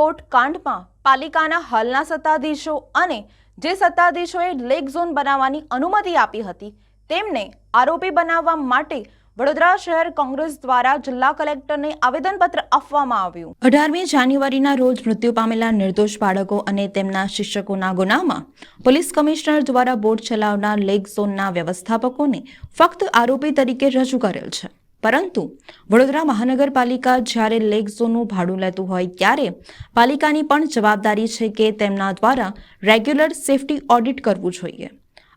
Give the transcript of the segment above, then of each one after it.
Boat કાંડમાં પાલિકાના હાલના સત્તાધીશો અને જે સત્તાધીશોએ લેક ઝોન બનાવવાની અનુમતિ આપી હતી, તેમને આરોપી બનાવવા માટે વડોદરા શહેર કોંગ્રેસ દ્વારા જિલ્લા કલેક્ટરને આવેદનપત્ર આપવામાં આવ્યું. અઢારમી જાન્યુઆરીના રોજ મૃત્યુ પામેલા નિર્દોષ બાળકો અને તેમના શિક્ષકોના ગુનામાં પોલીસ કમિશનર દ્વારા બોટ ચલાવનાર લેક ઝોનના વ્યવસ્થાપકોને ફક્ત આરોપી તરીકે રજૂ કરેલ છે. પરંતુ વડોદરા મહાનગરપાલિકા જ્યારે લેક ઝોનનું ભાડું લેતું હોય ત્યારે પાલિકાની પણ જવાબદારી છે કે તેમના દ્વારા રેગ્યુલર સેફટી ઓડિટ કરવું જોઈએ.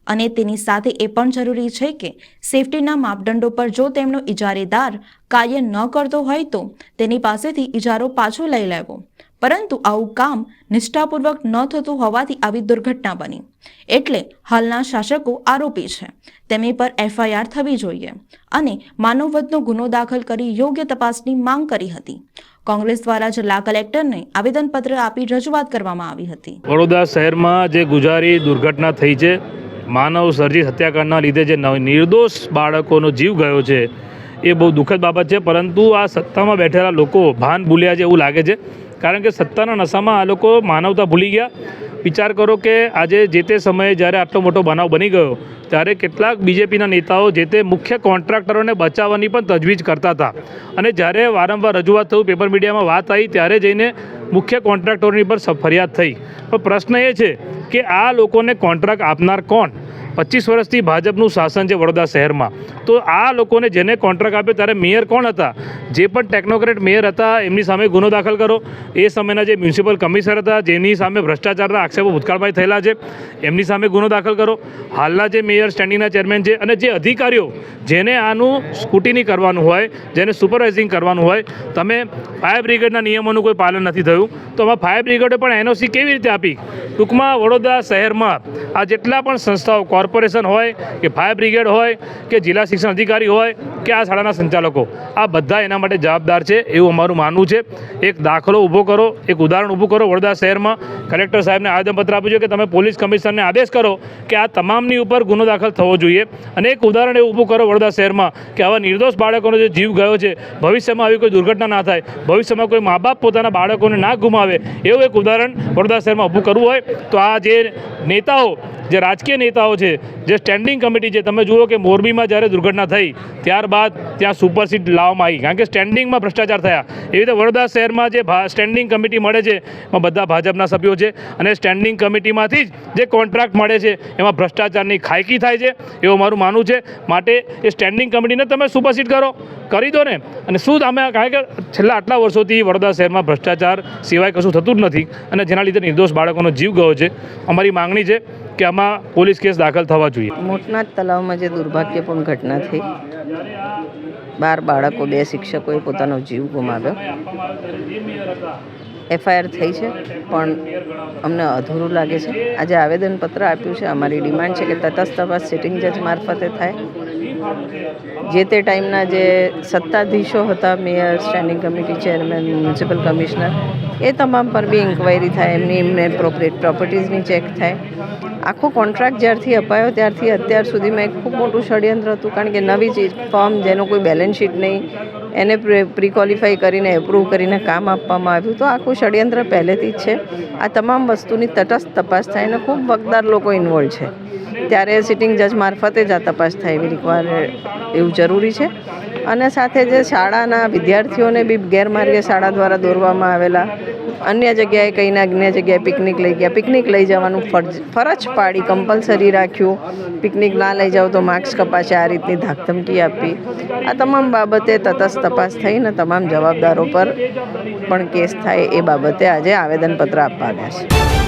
અને તેની સાથે એ પણ જરૂરી છે કે સેફટીના માપદંડો પર જો તેમનો ઇજારેદાર કાર્ય ન કરતો હોય તો તેની પાસેથી ઇજારો પાછો લઈ લેવો. પરંતુ આવું કામ નિષ્ઠાપૂર્વક ન થતું હોવાથી આવી દુર્ઘટના બની. એટલે હાલના શાસકો આરોપી છે. તેમની પર એફઆઈઆર થવી જોઈએ અને માનવવધનો ગુનો દાખલ કરી યોગ્ય તપાસની માંગ કરી હતી. કોંગ્રેસ દ્વારા જિલ્લા કલેક્ટરને આવેદનપત્ર આપી રજૂઆત કરવામાં આવી હતી. વડોદરા શહેરમાં જે ગુજારી દુર્ઘટના થઈ છે, માનવ સર્જિત હત્યાકાંડના લીધે જે નિર્દોષ બાળકોનો જીવ ગયો છે, એ બહુ દુઃખદ બાબત છે. પરંતુ આ સત્તામાં બેઠેલા લોકો ભાન ભૂલ્યા છે એવું લાગે છે. કારણ કે સત્તાના નશામાં આ લોકો માનવતા ભૂલી ગયા. વિચાર કરો કે આજે જે તે સમયે જ્યારે આટલો મોટો બનાવ બની ગયો, ત્યારે કેટલાક બીજેપીના નેતાઓ જે તે મુખ્ય કોન્ટ્રાક્ટરોને બચાવવાની પણ તજવીજ કરતા હતા. અને જ્યારે વારંવાર રજૂઆત થયું, પેપર મીડિયામાં વાત આવી, ત્યારે જઈને મુખ્ય કોન્ટ્રાક્ટરોની પર ફરિયાદ થઈ. પણ પ્રશ્ન એ છે કે આ લોકોને કોન્ટ્રાક્ટ આપનાર કોણ? પચીસ વર્ષથી ભાજપનું શાસન છે વડોદરા શહેરમાં. તો આ લોકોને જેને કોન્ટ્રાક્ટ આપ્યો ત્યારે મેયર કોણ હતા? જે પણ ટેકનોક્રેટ મેયર હતા, એમની સામે ગુનો દાખલ કરો. એ સમયના જે મ્યુનિસિપલ કમિશનર હતા, જેની સામે ભ્રષ્ટાચારના આક્ષેપો ભૂતકાળમાં થયેલા છે, એમની સામે ગુનો દાખલ કરો. હાલના જે મેયર સ્ટેન્ડિંગના ચેરમેન છે અને જે અધિકારીઓ જેને આનું સ્કૂટીની કરવાનું હોય, જેને સુપરવાઇઝિંગ કરવાનું હોય, તમે ફાયર બ્રિગેડના નિયમોનું કોઈ પાલન નથી થયું. તો આમાં ફાયર બ્રિગેડે પણ એનઓસી કેવી રીતે આપી? ટૂંકમાં વડોદરા શહેરમાં આ જેટલા પણ સંસ્થાઓ કોર્પોરેશન હોય કે ફાયર બ્રિગેડ હોય કે જિલ્લા શિક્ષણ અધિકારી હોય કે આ શાળાના સંચાલકો, આ બધા એના માટે જવાબદાર છે એવું અમારું માનવું છે. એક દાખલો ઊભો કરો, એક ઉદાહરણ ઊભું કરો વડોદરા શહેરમાં. કલેક્ટર સાહેબને આવેદનપત્ર આપ્યું છે કે તમે પોલીસ કમિશનરને આદેશ કરો કે આ તમામની ઉપર ગુનો દાખલ થવો જોઈએ. અને એક ઉદાહરણ એવું ઊભું કરો વડોદરા શહેરમાં કે આવા નિર્દોષ બાળકોનો જે જીવ ગયો છે, ભવિષ્યમાં આવી કોઈ દુર્ઘટના ના થાય, ભવિષ્યમાં કોઈ મા બાપ પોતાના બાળકોને ના ગુમાવે એવું એક ઉદાહરણ વડોદરા શહેરમાં ઊભું કરવું હોય, તો આ જે નેતાઓ જે રાજકીય નેતાઓ છે, જે સ્ટેન્ડિંગ કમિટી છે, તમે જુઓ કે મોરબીમાં જ્યારે દુર્ઘટના થઈ, ત્યારબાદ ત્યાં સુપરસીડ લાવવામાં આવી. કારણ કે સ્ટેન્ડિંગમાં ભ્રષ્ટાચાર થયા. એવી રીતે વડોદરા શહેરમાં જે સ્ટેન્ડિંગ કમિટી મળે છે, એમાં બધા ભાજપના સભ્યો છે અને સ્ટેન્ડિંગ કમિટીમાંથી જ જે કોન્ટ્રાક્ટ મળે છે, એમાં ભ્રષ્ટાચારની ખાયકી થાય છે, એવું મારું માનવું છે. માટે એ સ્ટેન્ડિંગ કમિટીને તમે સુપરસીડ કરો. કરી દો ને. અને શું તમે કારણ કે છેલ્લા આટલા વર્ષોથી વડોદરા શહેરમાં ભ્રષ્ટાચાર સિવાય કશું થતું જ નથી. અને જેના લીધે નિર્દોષ બાળકોનો જીવ ગયો છે. અમારી માંગણી છે કે આમાં પોલીસ કેસ દાખલ થવા જોઈએ. મોટના તલાવમાં જે દુર્ભાગ્યપૂર્ણ ઘટના થઈ, બાર બાળકો, બે શિક્ષકોએ પોતાનો જીવ ગુમાવ્યો. એફઆઈઆર થઈ છે, પણ અમને અધૂરું લાગે છે. આજે આવેદનપત્ર આપ્યું છે. અમારી ડિમાન્ડ છે કે તટસ્થ તપાસ સિટિંગ જજ મારફતે થાય. જે તે ટાઈમના જે સત્તાધીશો હતા mayor standing committee chairman municipal commissioner એ તમામ પર બી ઇન્ક્વાયરી થાય, એમની એમને પ્રોપરેટ પ્રોપર્ટીઝની ચેક થાય. આખો કોન્ટ્રાક્ટ જ્યારથી અપાયો ત્યારથી અત્યાર સુધીમાં એક ખૂબ મોટું ષડયંત્ર હતું, કારણ કે નવી ચીજ ફોર્મ જેનો કોઈ બેલેન્સ શીટ નહીં, એને પ્રિક્વોલિફાઈ કરીને એપ્રૂવ કરીને કામ આપવામાં આવ્યું. તો આખું ષડયંત્ર પહેલેથી જ છે. આ તમામ વસ્તુની તટસ્થ તપાસ થાય અને ખૂબ વકદાર લોકો ઇન્વોલ્વ છે. ત્યારે સિટિંગ જજ મારફતે જ આ તપાસ થાય એવી રિક્વાયર એવું જરૂરી છે. અને સાથે જે શાળાના વિદ્યાર્થીઓને બી ગેરમાર્ગે શાળા દ્વારા દોરવામાં આવેલા અન્ય જગ્યાએ કંઈ ના અન્ય જગ્યાએ પિકનિક લઈ ગયા. પિકનિક લઈ જવાનું ફરજ ફરજ પાડી કમ્પલસરી રાખ્યું. પિકનિક ના લઈ જાઓ તો માર્ક્સ કપાશે, આ રીતની ધાકધમકી આપી. આ તમામ બાબતે તટસ્થ તપાસ થઈને તમામ જવાબદારો પર પણ કેસ થાય એ બાબતે આજે આવેદનપત્ર આપવા આવ્યા છે.